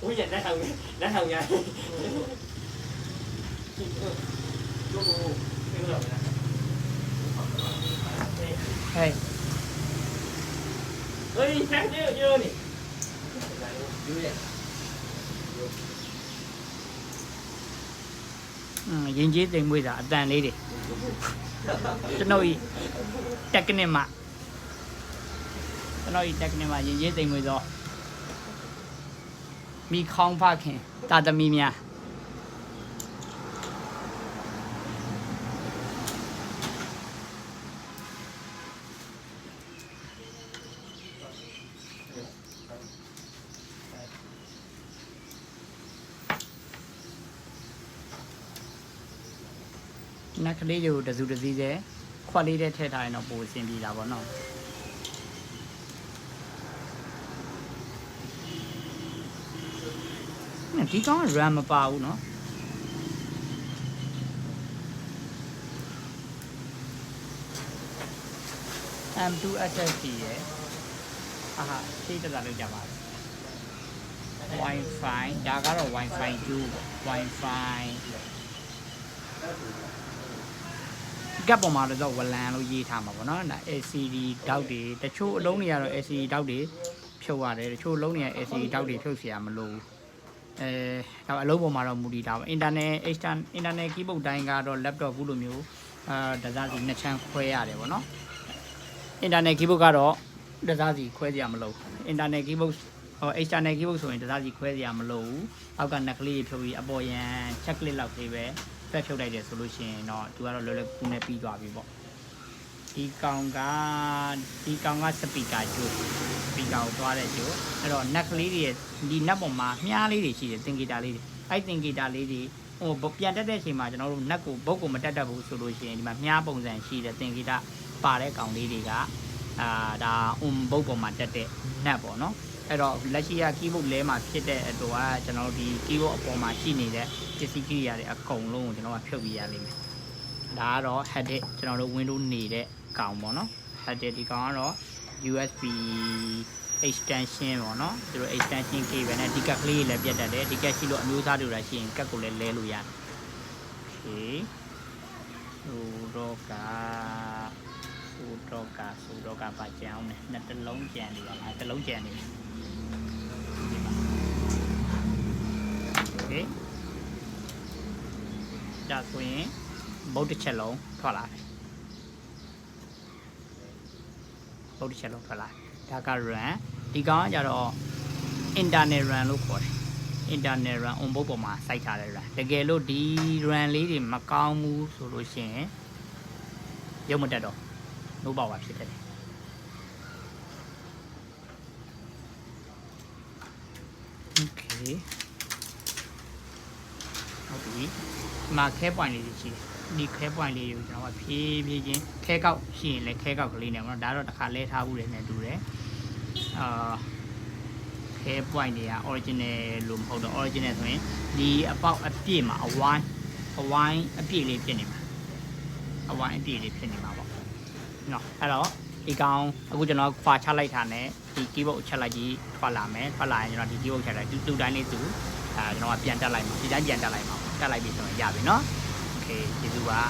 Úi dạ, đá thần, đá thần nha Hey. Ơi, khác chưa, chưa nè diễn dĩ tiền mùi giả ra đi ừ, đi. Cho nói chắc cái này mà. Cho nói chắc cái này mà diễn dĩ tiền mùi rồi မှာကျွန်တော်ဤတက်ကနစ်မှာရင်ကြီးတိမ်မွေးသောမိခေါင်းဖခင်တာသမီများနက်ကလေးတွေကိုတစုတစည်းစေခွက်လေးတဲ့ထည့်ထားရင်တော့ပိုအဆင်ပြေတာပေါ့နော် နော်ဒီကောင်က RAM မပါဘူးเนาะ M2 SSD ရယ်အာဟာရှေ့တက်တာလောက်ကြပါလား Wi-Fi ဒါကတော့ Wi-Fi 2 Wi-Fi ကပ်ပေါ်မှာတော့ဝလန်လို့ရေးထားမှာပေါ့နော်ဒါ LCD တောက်တွေတချို့အလုံးတွေကတော့ LCD တောက်တွေဖြုတ်ရတယ်တချို့အလုံးတွေက LCD တောက်တွေဖြုတ်เสียမလို့ အဲတော့အလုပ်ပေါ်မှာတော့မူတည်တာပါ internal extern internal keyboard တိုင်းကတော့ laptop ခုလိုမျိုးအာဒဇာစီနှစ်ချမ်းခွဲရတယ်ပေါ့နော် internal keyboard ကတော့ဒဇာစီခွဲစရာမလို internal keyboard ဟို external keyboard ဆိုရင်ဒဇာစီခွဲစရာမလိုဘူးအောက်ကနက်ကလေးဖြုတ်ပြီးအပေါ်ရန် check click လောက်သေးပဲဖက်ဖြုတ်လိုက်တယ်ဆိုလို့ရှိရင်တော့သူကတော့လောလောကူနဲ့ပြီးသွားပြီပေါ့ဒီကောင်ကဒီကောင်ကစပီကာကျိုး စပီကာကိုသွားတဲ့ကျိုးအဲ့တော့ neck လေးတွေဒီ neck ပေါ်မှာမြားလေးတွေရှိတယ်သင်္ကေတလေးတွေအဲ့သင်္ကေတလေးတွေဟိုပြန်တက်တဲ့အချိန်မှာကျွန်တော်တို့ neck ကိုဘုတ်ကိုမတက်တတ်ဘူးဆိုလို့ရှိရင်ဒီမှာမြားပုံစံရှိတဲ့သင်္ကေတပါတဲ့ကောင်လေးတွေကအာဒါ um ဘုတ်ပေါ်မှာတက်တဲ့ neck ပေါ့နော်အဲ့တော့လက်ရှိက keyboard လဲမှာဖြစ်တဲ့အတွက်ကကျွန်တော်တို့ဒီ keyboard အပေါ်မှာရှိနေတဲ့ပစ္စည်းကိရိယာတွေအကုန်လုံးကိုကျွန်တော်ကဖြုတ်ပြရလိမ့်မယ်။ဒါကတော့ headed ကျွန်တော်တို့ window နေတဲ့ကောင်ပေါ့နော်။ headed ဒီကောင်ကတော့ USB extension ပေါ့နော်သူတို့ extension cable နဲ့ဒီကက်ကလေးလည်းပြတ်တတ်တယ်ဒီကက်ရှိလို့အမျိုးသားတို့လားရှိရင်ကက်ကိုလည်းလဲလို့ရတယ်ဟေးဟိုတော့ကဟိုတော့ကဆိုတော့ကပါကြံအောင်နဲ့နှစ်တလုံးကြံနေပါလားတလုံးကြံနေဟေးဒါဆိုရင်ဘုတ်တစ်ချက်လုံးထွက်လာတယ် ဘုတ်တစ်ချက်လုံးထွက်လာတယ်ဒါက run ဒီကောင်ကကြတော့ internet run လို့ခေါ်တယ် internet run on board ပေါ်မှာစိုက်ထားတဲ့ run တကယ်လို့ဒီ run လေးတွေမကောင်းဘူးဆိုလို့ရှိရင်ရုပ်မတက်တော့ no power ဖြစ်တယ် okay ဟုတ်ပြီဒီမှာခဲ point လေးတွေရှိတယ် ဒီခဲ point လေးတွေကိုကျွန်တော်ကဖြည်းဖြည်းချင်းခဲကောက်ရှိရင်လည်းခဲကောက်ကလေးနဲ့ပေါ့နော်ဒါတော့တစ်ခါလဲထားဘူးလေနဲ့တူတယ်အာခဲ point တွေက original လို့မဟုတ်တော့ original ဆိုရင်ဒီအပေါက်အပြည့်မှာအဝိုင်းအဝိုင်းအပြည့်လေးဖြစ်နေမှာအဝိုင်းအပြည့်လေးဖြစ်နေမှာပေါ့နော်အဲ့တော့ဒီကောင်အခုကျွန်တော်ခွာချလိုက်တာနဲ့ဒီ keyboard ကိုချက်လိုက်ကြီးထွက်လာမယ်ထွက်လာရင်ကျွန်တော်ဒီ keyboard ချက်လိုက်တူတူတိုင်းလေးတူအဲကျွန်တော်ကပြန်တက်လိုက်မှာဒီတိုင်းပြန်တက်လိုက်မှာတက်လိုက်ပြီဆိုရင်ရပြီ เอจิรุวะ